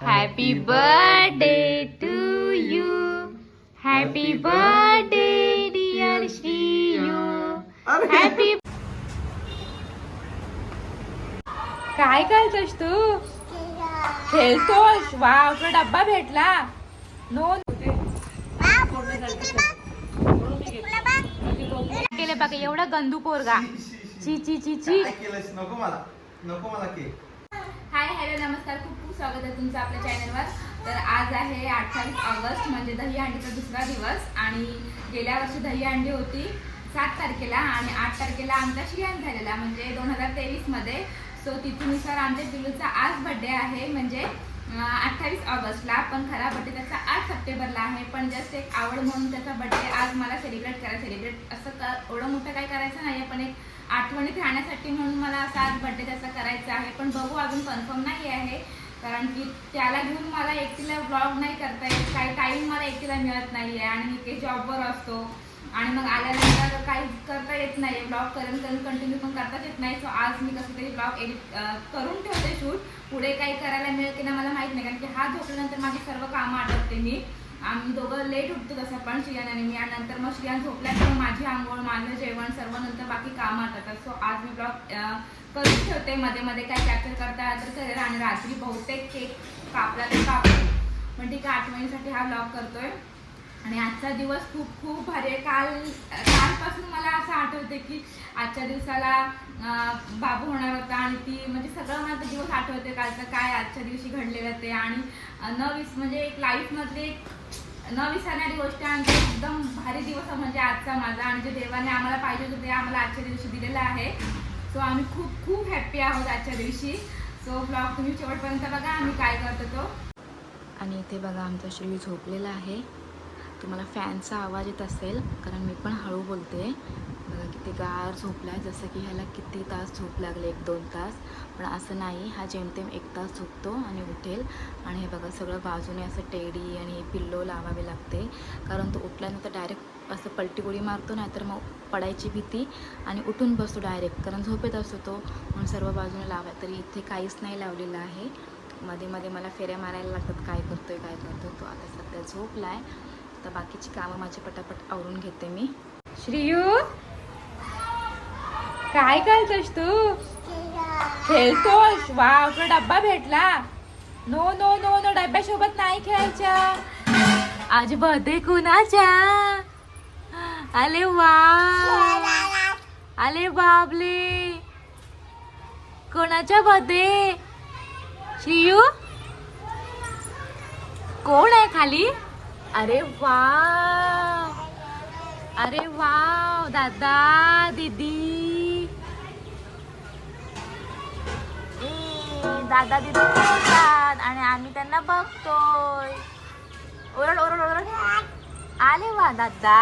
Happy birthday to you happy birthday dear Shriyu happy काय करतोस तू खेळतोस वा आपला डब्बा भेटला नो केले बघा एवढा गंदू पोरगा ची ची ची ची नको मला नको मला केक हाय हॅलो नमस्कार. खूप खूप स्वागत आहे तुमचं आपल्या चॅनलवर तर आज आहे अठ्ठावीस ऑगस्ट म्हणजे दही अंडीचा दुसरा दिवस आणि गेल्या वर्षी दही अंडी होती सात तारखेला आणि आठ तारखेला आमचा शियान झालेला म्हणजे दोन हजार तेवीसमध्ये सो तिथूनुसार आमच्या पिलूचा आज बड्डे आहे म्हणजे अठ्ठावीस ऑगस्टला. पण खरा बड्डे त्याचा आठ सप्टेंबरला आहे पण जस्ट एक आवड म्हणून त्याचा बड्डे आज मला सेलिब्रेट करा सेलिब्रेट असं क एवढं मोठं काही करायचं नाही पण एक आठवणीत राहण्यासाठी म्हणून मला असा आज बड्डे त्याचा करायचा आहे. पण बघू अजून कन्फर्म नाही आहे. कारण की त्याला घेऊन मला एकटीला ब्लॉग नाही करता येत. काही टाईम मला एकटीला मिळत नाही आहे आणि मी काही जॉबवर असतो. आणि मग आल्यानंतर काही करता येत नाही ब्लॉग करून करून कंटिन्यू पण करताच येत नाही. सो आज मी कसं तरी ब्लॉग एडिट करून ठेवते शूट पुढे काही करायला मिळेल की नाही मला माहीत नाही. कारण की हा झोपल्यानंतर माझी सर्व कामं आटपते मी. आम्ही दोघं लेट उठतो तसं पण श्रियान आणि मी. आणि नंतर मग श्रियान झोपल्यानंतर माझी आंघोळ माझं जेवण सर्व नंतर बाकी कामं आटतात सो आज मी ब्लॉग करून ठेवते. मध्ये मध्ये काय कॅप्चर करता आलं तर करेल. आणि रात्री बहुतेक केक कापला तर कापतो पण ठीक आहे आठवणीसाठी हा ब्लॉग करतोय. आणि आजचा दिवस खूप खूप भारी आहे. काल कालपासून मला असं आठवते की आजच्या दिवसाला बाबू होणार होता. आणि ती म्हणजे सगळं मला दिवस आठवते कालचं. काय आजच्या दिवशी घडलेलं ते. आणि न विस म्हणजे एक लाईफमधली एक न विसरणारी गोष्ट आणि एकदम भारी दिवस म्हणजे आजचा माझा. आणि जे देवाने आम्हाला पाहिजे होतं ते आम्हाला आजच्या दिवशी दिलेलं आहे. सो आम्ही खूप खूप हॅप्पी आहोत आजच्या दिवशी. सो ब्लॉग तुम्ही शेवटपर्यंत बघा आम्ही काय करतो तो. आणि इथे बघा आमचा श्री झोपलेला आहे. तुम्हाला फॅनचा आवाज येत असेल कारण मी पण हळू बोलते. किती गार झोपला आहे जसं की ह्याला किती तास झोप लागले? एक दोन तास. पण असं नाही. हा जेमतेम एक तास झोपतो आणि उठेल. आणि हे बघा सगळं बाजूने असं टेडी आणि पिल्लो लावावे लागते. कारण तो उठल्यानंतर डायरेक्ट असं पलटी गोळी मारतो नाही तर मग पडायची भीती आणि उठून बसतो डायरेक्ट. कारण झोपेत असतो तो. म्हणून सर्व बाजूने लावा तरी इथे काहीच नाही लावलेलं आहे. मध्ये मध्ये मला फेऱ्या मारायला लागतात. काय करतोय काय करतोय तो. आता सध्या झोपला आहे तर बाकीची कामं माझी पटापट आवरून घेते मी. श्रीयू! काय करतोस तू? खेळतोस? वा आपला डब्बा भेटला. नो नो नो नो डब्यासोबत नाही खेळायच्या. आज बर्थडे कुणाच्या? अरे वा अरे बाबले कोणाच्या बर्थडे श्रीयू? कोण आहे खाली? अरे वा अरे वा दादा दीदी ए, दादा दीदी खेळतात आणि आम्ही त्यांना बघतोय. ओरड ओरड ओरड. आले वा दादा.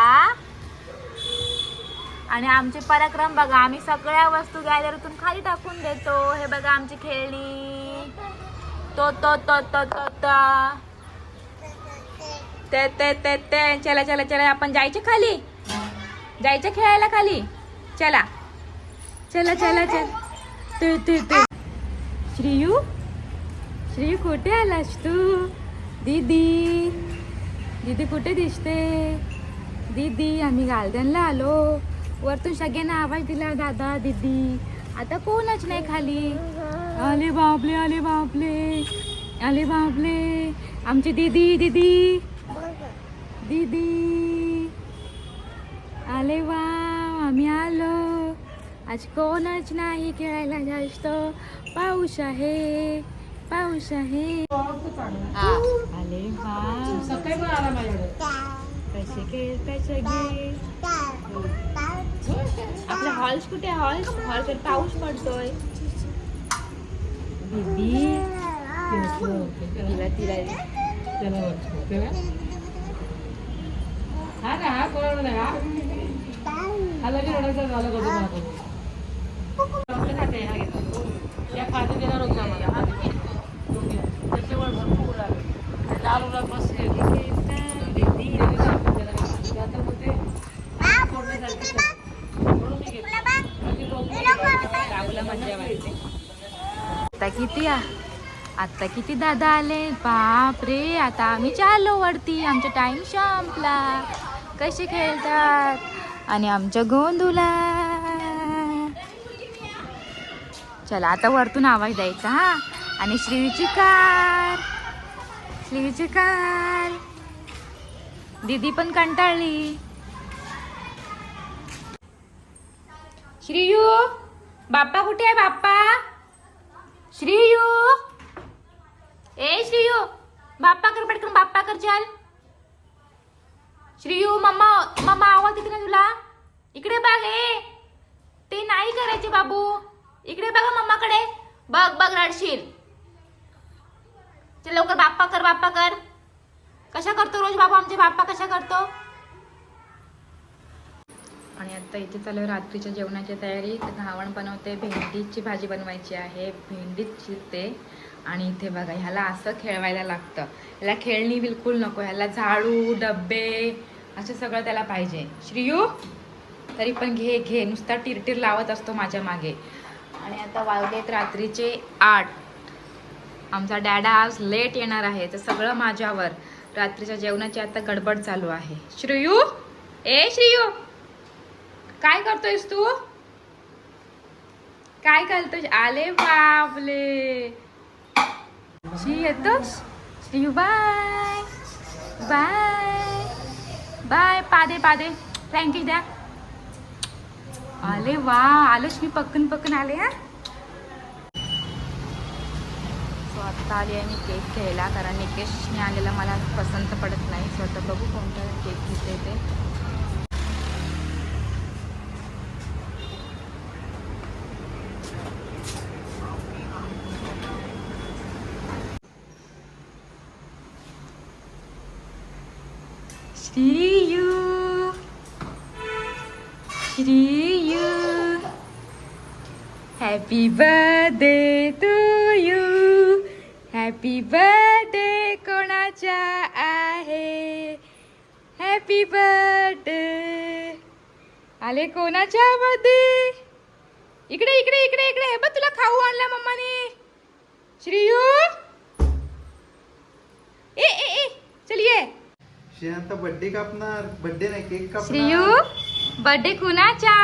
आणि आमचे पराक्रम बघा आम्ही सगळ्या वस्तू गॅलरीतून खाली टाकून देतो. हे बघा आमची खेळणी. तो तो तो तो तो तो. ते ते ते ते. चला चला चला. आपण जायचे खाली? जायचं खेळायला खाली? चला. चला चला चल. ते ते ते. श्रीयू? श्रीयू कुठे आलास तू? दीदी. दीदी कुठे दिसते? दीदी आम्ही गार्डनला आलो. वरतून सगळ्यांना आवाज दिला दादा दीदी आता कोणच नाही खाली? आले बापले आले बापले आले बापले आमची दीदी दीदी दीदी आले वा आम्ही आलो. आज कोणच नाही खेळायला जास्त पाऊस आहे पाऊस आहे. आले वा कसे खेळताय आपला हॉल्स कुठे हॉल्स हॉल्स पाऊस पडतोय. दीदी तिला तिला हा ना हा कोण हा? लगेच रडायचा झालं घेतलं. बाकी लोकं राहुला मजा वाटते आता किती आता किती दादा आले? बाप रे आता आम्ही चाललो वरती. आमचा टाइम संपला. कसे खेळतात? आणि आमच्या गोंधूला. चला आता वरतून आवाज द्यायचा हा. आणि श्रीची कार श्रीची कार दीदी पण कंटाळली. श्रीयू बाप्पा कुठे आहे बाप्पा? श्रीयू. ए श्रीयू बाप्पा कर पटकन बाप्पा कर चल. श्रीयू मम्मा मम्मा आवाज येते ना तुला? इकडे बघ ए. ते नाही करायचे बाबू. इकडे बघा मम्माकडे. बघ बघ रडशील. चल लवकर बाप्पा कर बाप्पा कर. कशा करतो रोज बाबा? आमचे बाप्पा कशा करतो? आणि आता इथे चालू रात्रीच्या जेवणाची तयारी. तर घावण बनवते भेंडीची भाजी बनवायची आहे. भेंडीच चिरते. आणि इथे बघा ह्याला असं खेळवायला लागतं. ह्याला खेळणी बिलकुल नको. ह्याला झाडू डब्बे असं सगळं त्याला पाहिजे. श्रीयू तरी पण घे घे. नुसता टिरटिर लावत असतो माझ्या मागे. आणि आता वाजलेत रात्रीचे आठ. आमचा डॅडा आज लेट येणार आहे तर सगळं माझ्यावर. रात्रीच्या जेवणाची आता गडबड चालू आहे. श्रेयू? ए श्रेयू! काय करतोयस तू? काय करतोय आले बाबले. श्री येतोस? श्रीयू बाय बाय बाय पादे पादे. थँक्यू द्या आले वा आलोच मी पक्कन पक्कन आले हा. आता आली आहे मी केक घ्यायला. कारण निकेशने आलेला मला पसंत पडत नाही. सो आता बघू कोणता केक घेते ते. Shriyu. Shriyu. Happy birthday to you happy birthday कोणाच्या आहे? हॅपी बर्थडे आले कोणाच्या बर्थडे इकडे इकडे इकडे इकडे. बघ तुला खाऊ आणला मम्माने. श्रीयू? ए ए ए चलिये. श्रेयांचा बर्थडे कापणार. बर्थडे नाही केक कापणार. श्रीयू बर्थडे कुणाचा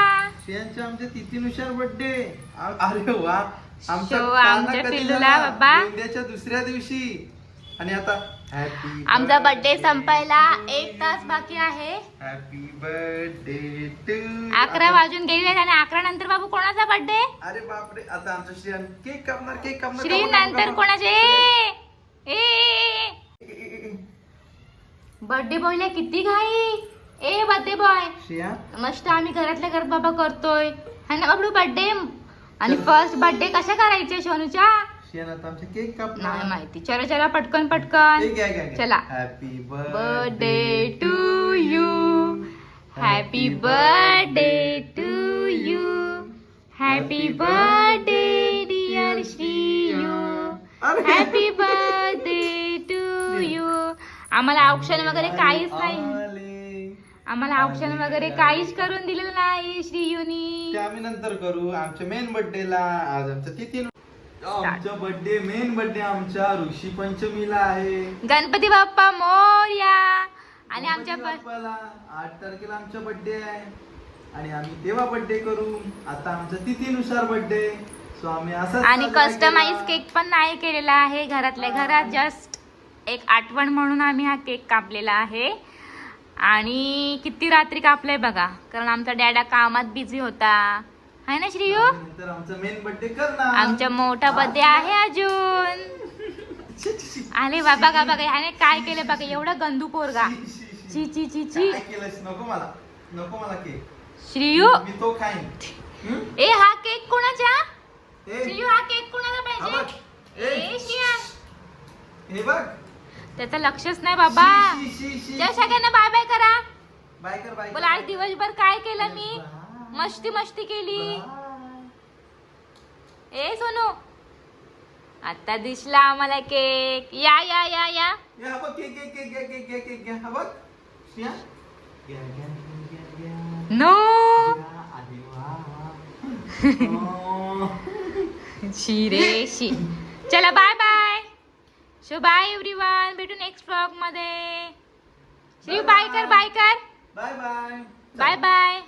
श्रेयांच्या आमच्या तिथीनुसार बर्थडे अरे वा. शो, आमच्या पिल्लूला? बाबा. दुसऱ्या दिवशी. आणि आता आमचा बर्थडे संपायला एक तास बाकी आहे. हॅपी बर्थडे टू अकरा वाजून आहेत आणि अकरा नंतर बाबू कोणाचा बर्थडे अरे बापरे आता आमचा श्रेयन केक कापणार केक कापणार श्री नंतर. कोणाचे? बर्थडे बॉयला किती घाई? ए बर्थडे बॉय मस्त आम्ही घरातल्या घरात बाबा करतोय. है ना बाबडू बर्थडे आणि फर्स्ट बर्थडे कशा करायचे सोनूच्या श्रेयान आता आमचा केक कापणार. नाही माहिती. चला चला पटकन पटकन. चला. Happy birthday to you happy birthday to you happy birthday dear Shriyu अरे. हॅपी बर्थडे टू यू आम्हाला औक्षण वगैरे काहीच नाही. आम्हाला औक्षण वगैरे काहीच करून दिलेलं नाही श्रीयुनी ते आम्ही नंतर करू. आमच्या मेन बर्थडेला आज आमचा तिथी आमचा बर्थडे मेन बर्थडे आमच्या ऋषी पंचमीला आहे. गणपती बाप्पा मोर्या. आणि आमच्या गणपती प- बाप्पाला आठ तारखेला आमचा बर्थडे आहे. आणि आम्ही तेव्हा बर्थडे करू. आता आमच्या तिथीनुसार बर्थडे सो आम्ही असं आणि कस्टमाइज केक पण नाही केलेला आहे घरातल्या घरात. जस्ट एक आठवण म्हणून आम्ही हा केक कापलेला आहे. आणि किती रात्री कापलाय बघा. कारण आमचा डॅडा कामात बिझी होता. है ना श्रीयू? आमचा मोठा बर्थडे आहे अजून. आले बाबा का बघा ह्याने काय केलं बघा एवढा गंदू पोरगा. ची ची ची ची काय केलंस नको मला. नको मला केक श्रीयू? मी तो खाईन? ए हा केक कोणाचा? श्रीयू हा केक कोणाचा हा पाहिजे हे बघ. त्याचं लक्षच नाही बाबा शी, शी, शी, शी. जय सगळ्यांना बाय बाय करा बाय कर बाय. बोला आज दिवसभर काय केलं मी. मस्ती मस्ती केली. ए सोनू आता दिसला आम्हाला केक या या या या. नो घ्या. अरे वा. Oh. शी रे शी चला bye bye so bye everyone भेटू नेक्स्ट ब्लॉगमध्ये बाय कर बाय कर बाय बाय बाय बाय